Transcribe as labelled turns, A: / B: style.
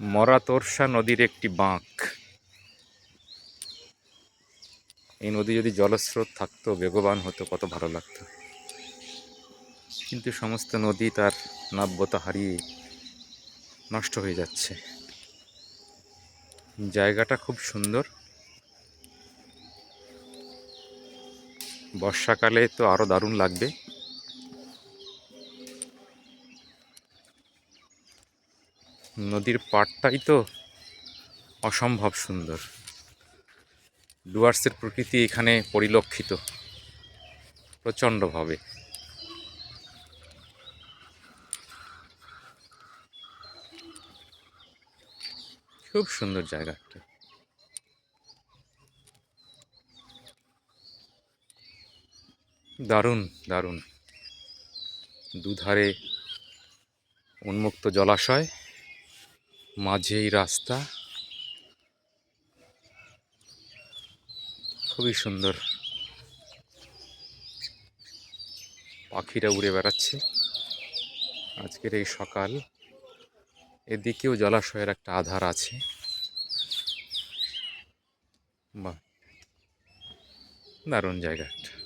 A: মরা তোরসা নদীর একটি বাঁক। এই নদী যদি জলস্রোত থাকতো, বেগবান হতো, কত ভালো লাগতো। কিন্তু সমস্ত নদী তার নাব্যতা হারিয়ে নষ্ট হয়ে যাচ্ছে। জায়গাটা খুব সুন্দর। বর্ষাকালে তো আরও দারুণ লাগবে। নদীর পাড়টাই তো অসম্ভব সুন্দর। ডুয়ার্সের প্রকৃতি এখানে পরিলক্ষিত, প্রচণ্ডভাবে। খুব সুন্দর জায়গা একটা। দারুণ দারুণ। দুধারে উন্মুক্ত জলাশয়। মাঝেই রাস্তা। খুবই সুন্দর। পাখিরা উড়ে বেড়াচ্ছে। আজকের এই সকাল, এদিকেও জলাশয়ের একটা আধার আছে। বাহ! দারুণ জায়গা। একটা